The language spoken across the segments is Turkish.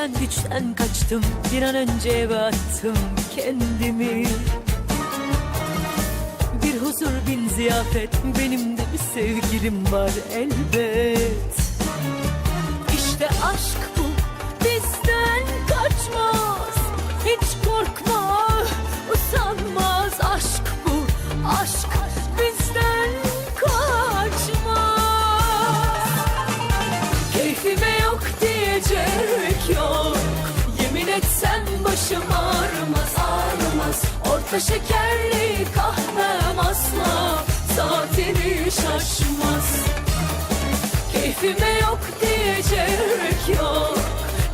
Senden kaçtım bir an önce eve attım kendimi. Bir huzur bin ziyafet benim de bir sevgilim var elbet. İşte aşk bu bizden kaçmaz Hiç korkma usanmaz. Aşk bu Aşk bizden kaçmaz. Keyfime yok diyecek yok. Yemin etsem başım ağrımaz ağrımaz. Orta şekerli kahvem asla. Saatini şaşmaz. Keyfime yok diyecek yok.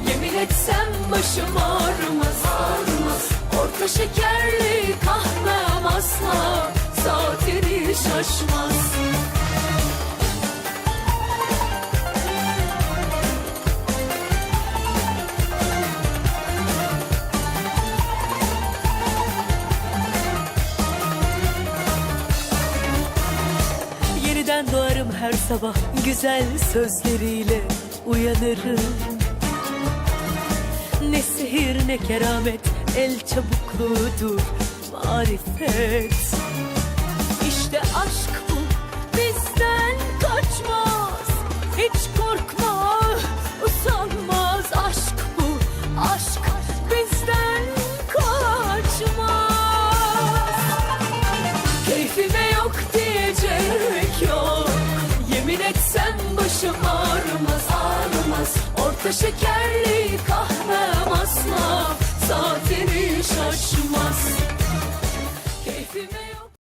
Yemin etsem başım ağrımaz ağrımaz. Orta şekerli kahvem asla. Saatini şaşmaz Yeniden doğarım her sabah güzel sözleriyle uyanırım. Ne sihir ne keramet el çabukluğudur marifet başım ağrımaz ağrımaz. Orta şekerli kahvem asla Saatini şaşmaz. Keyfime